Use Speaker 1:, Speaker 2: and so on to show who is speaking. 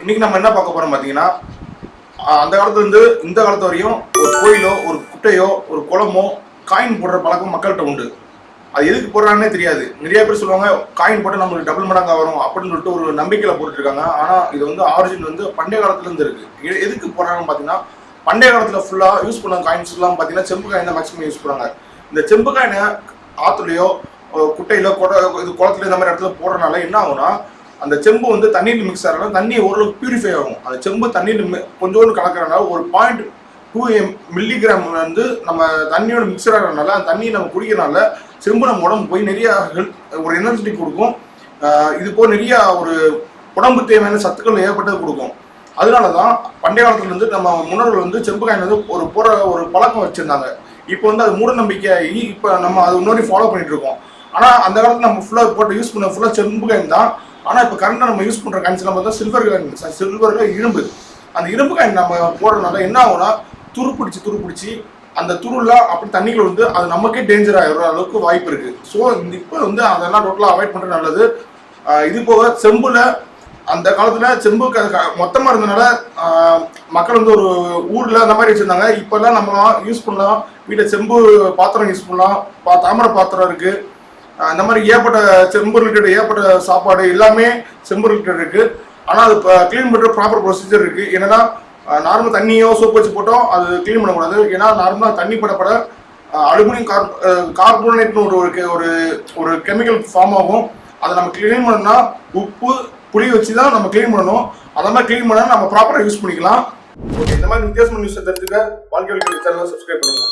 Speaker 1: இன்னைக்கு நம்ம என்ன பார்க்க போறோம் பார்த்தீங்கன்னா அந்த காலத்துல இருந்து இந்த காலத்து வரையும் ஒரு கோயிலோ ஒரு குட்டையோ ஒரு குளமோ காயின் போடுற பழக்கம் மக்கள்கிட்ட உண்டு. அது எதுக்கு போடுறாங்கன்னே தெரியாது. நிறைய பேர் சொல்லுவாங்க காயின் போட்டு நம்மளுக்கு டபுள் மடங்கா வரும் அப்படின்னு சொல்லிட்டு ஒரு நம்பிக்கையில போட்டுருக்காங்க இருக்காங்க ஆனா இது வந்து ஆரிஜின் வந்து பண்டைய காலத்துல இருந்து இருக்கு. எதுக்கு போடுறாங்கன்னு பார்த்தீங்கன்னா பண்டைய காலத்துல ஃபுல்லா யூஸ் பண்ண காயின்ஸ் எல்லாம் பார்த்தீங்கன்னா செம்பு காயின் தான் மேக்ஸிமம் யூஸ் பண்ணுறாங்க இந்த செம்பு காயினை ஆத்துலயோ குட்டையிலோ குட இது குளத்துல இந்த மாதிரி இடத்துல போடுறதுனால என்ன ஆகும்னா அந்த செம்பு வந்து தண்ணீர் மிக்ஸ் ஆகிறனால தண்ணி ஓரளவுக்கு பியூரிஃபை ஆகும். அந்த செம்பு தண்ணீர் கொஞ்சோண்டு கலக்கிறனால ஒரு பாயிண்ட் டூ எம் மில்லிகிராம் வந்து நம்ம தண்ணியோட மிக்சர் ஆகிறதுனால அந்த தண்ணியை நம்ம குடிக்கிறனால செம்பு நம்ம உடம்பு போய் நிறைய ஹெல்த் ஒரு எனர்ஜி கொடுக்கும். இது போல் நிறைய ஒரு உடம்பு தேவையான சத்துக்கள் ஏற்பட்டது கொடுக்கும். அதனால தான் பண்டைய காலத்துலேருந்து நம்ம முன்னோர்கள் வந்து செம்பு காயின் வந்து ஒரு போற ஒரு பழக்கம் வச்சுருந்தாங்க. இப்போ வந்து அது மூட நம்பிக்கை இப்போ நம்ம அது இன்னொரு ஃபாலோ பண்ணிட்டு இருக்கோம். ஆனால் அந்த காலத்தில் நம்ம ஃபுல்லாக போட்டு யூஸ் பண்ண ஃபுல்லாக செம்பு காயின் தான் ஆனால் இப்போ கரண்டா நம்ம யூஸ் பண்ணுற காயின்ஸ்லாம் பார்த்தா சில்வர் காயின் சில்வரில் இரும்பு. அந்த இரும்பு காயின் நம்ம போடுறதுனால என்ன ஆகும்னா துரு பிடிச்சி துரு பிடிச்சி அந்த துருலாம் அப்படி தண்ணிக்குள்ள வந்து அது நமக்கே டேஞ்சர் ஆகிற அளவுக்கு வாய்ப்பு இருக்குது ஸோ இந்த இப்போ வந்து அதெல்லாம் டோட்டலாக அவாய்ட் பண்ணுறது நல்லது. இது போக செம்புல அந்த காலத்தில் செம்பு க- க- மொத்தமா இருந்தனால மக்கள் வந்து ஒரு ஊரில் அந்த மாதிரி வச்சிருந்தாங்க. இப்போல்லாம் நம்ம யூஸ் பண்ணலாம். வீட்டில் செம்பு பாத்திரம் யூஸ் பண்ணலாம். பா- தாமரை பாத்திரம் இருக்குது அந்த இந்த மாதிரி ஏற்பட்ட செம்பு ரிலேட்டட் ஏற்பட்ட சாப்பாடு எல்லாமே செம்பு ரிலேட்டட் இருக்கு. ஆனால் அது க்ளீன் பண்ணுற ப்ராப்பர் ப்ரொசீஜர் இருக்கு. என்னன்னா நார்மல் தண்ணியோ சோப்பு வச்சு போட்டோம் அது க்ளீன் பண்ணக்கூடாது ஏன்னா நார்மலாக தண்ணி படப்பட அலுமினியம் கார் கார்போனேட்னு ஒரு ஒரு ஒரு ஒரு கெமிக்கல் ஃபார்ம் ஆகும். அதை நம்ம க்ளீன் பண்ணணும்னா உப்பு புளி வச்சு தான் நம்ம க்ளீன் பண்ணணும். அத மாதிரி க்ளீன் பண்ணால் நம்ம ப்ராப்பராக யூஸ் பண்ணிக்கலாம். ஓகே இந்த மாதிரி வித்தியாசமான நியூஸ் தெரிஞ்சுக்க வாழ்க்கை சேனலை சப்ஸ்கிரைப் பண்ணுங்க.